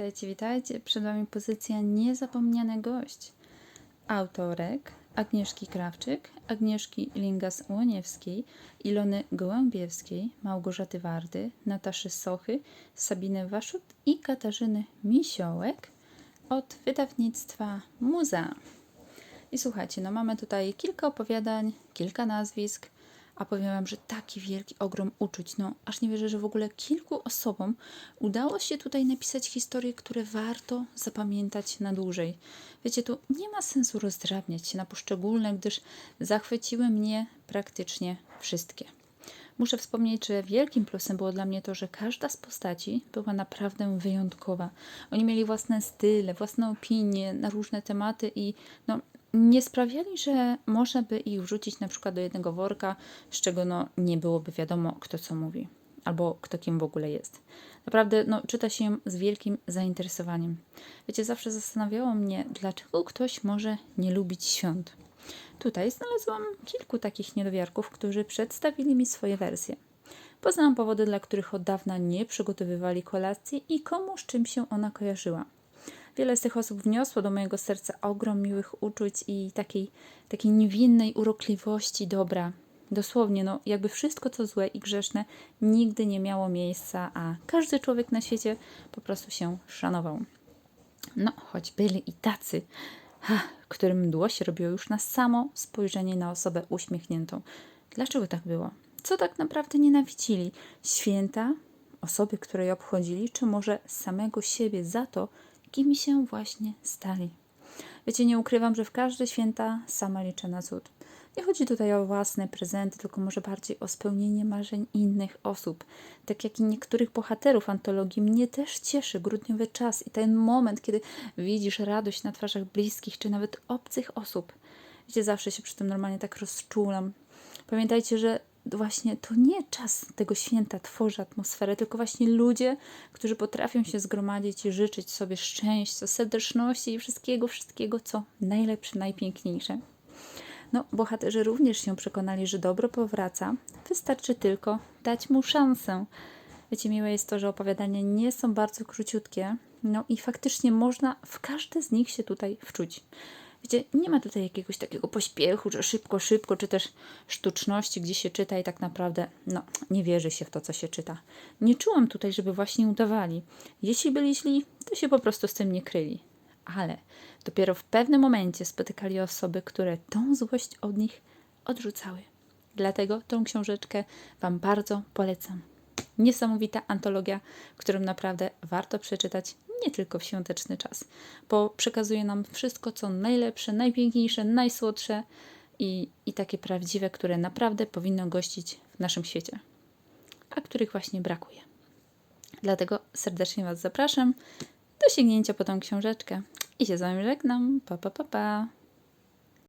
Witajcie, witajcie. Przed Wami pozycja Niezapomniany gość. Autorek Agnieszki Krawczyk, Agnieszki Lingas-Łoniewskiej, Ilony Gołębiewskiej, Małgorzaty Wardy, Nataszy Sochy, Sabiny Waszut i Katarzyny Misiołek od wydawnictwa Muza. I słuchajcie, no mamy tutaj kilka opowiadań, kilka nazwisk, a powiem Wam, że taki wielki ogrom uczuć. No, aż nie wierzę, że w ogóle kilku osobom udało się tutaj napisać historie, które warto zapamiętać na dłużej. Wiecie, tu nie ma sensu rozdrabniać się na poszczególne, gdyż zachwyciły mnie praktycznie wszystkie. Muszę wspomnieć, że wielkim plusem było dla mnie to, że każda z postaci była naprawdę wyjątkowa. Oni mieli własne style, własne opinie na różne tematy i no, nie sprawiali, że można by ich wrzucić na przykład do jednego worka, z czego no, nie byłoby wiadomo, kto co mówi albo kto kim w ogóle jest. Naprawdę no, czyta się z wielkim zainteresowaniem. Wiecie, zawsze zastanawiało mnie, dlaczego ktoś może nie lubić świąt. Tutaj znalazłam kilku takich niedowiarków, którzy przedstawili mi swoje wersje. Poznałam powody, dla których od dawna nie przygotowywali kolacji i komu z czym się ona kojarzyła. Wiele z tych osób wniosło do mojego serca ogrom miłych uczuć i takiej, takiej niewinnej urokliwości dobra. Dosłownie, no, jakby wszystko, co złe i grzeszne, nigdy nie miało miejsca, a każdy człowiek na świecie po prostu się szanował. No, choć byli i tacy, którym mdło się robiło już na samo spojrzenie na osobę uśmiechniętą. Dlaczego tak było? Co tak naprawdę nienawidzili? Święta, osoby, które je obchodzili, czy może samego siebie za to, kim się właśnie stali? Wiecie, nie ukrywam, że w każde święta sama liczę na cud. Nie chodzi tutaj o własne prezenty, tylko może bardziej o spełnienie marzeń innych osób. Tak jak i niektórych bohaterów antologii, mnie też cieszy grudniowy czas i ten moment, kiedy widzisz radość na twarzach bliskich czy nawet obcych osób. Wiecie, zawsze się przy tym normalnie tak rozczulam. Pamiętajcie, że właśnie to nie czas tego święta tworzy atmosferę, tylko właśnie ludzie, którzy potrafią się zgromadzić i życzyć sobie szczęścia, serdeczności i wszystkiego, wszystkiego, co najlepsze, najpiękniejsze. No, bohaterzy również się przekonali, że dobro powraca. Wystarczy tylko dać mu szansę. Wiecie, miłe jest to, że opowiadania nie są bardzo króciutkie, no i faktycznie można w każde z nich się tutaj wczuć. Wiecie, nie ma tutaj jakiegoś takiego pośpiechu, że szybko, szybko, czy też sztuczności, gdzie się czyta i tak naprawdę, no, nie wierzy się w to, co się czyta. Nie czułam tutaj, żeby właśnie udawali. Jeśli byli źli, to się po prostu z tym nie kryli. Ale dopiero w pewnym momencie spotykali osoby, które tą złość od nich odrzucały. Dlatego tą książeczkę Wam bardzo polecam. Niesamowita antologia, którą naprawdę warto przeczytać nie tylko w świąteczny czas, bo przekazuje nam wszystko, co najlepsze, najpiękniejsze, najsłodsze i, i takie prawdziwe, które naprawdę powinno gościć w naszym świecie, a których właśnie brakuje. Dlatego serdecznie Was zapraszam do sięgnięcia po tą książeczkę i się z Wami żegnam. Pa, pa, pa, pa.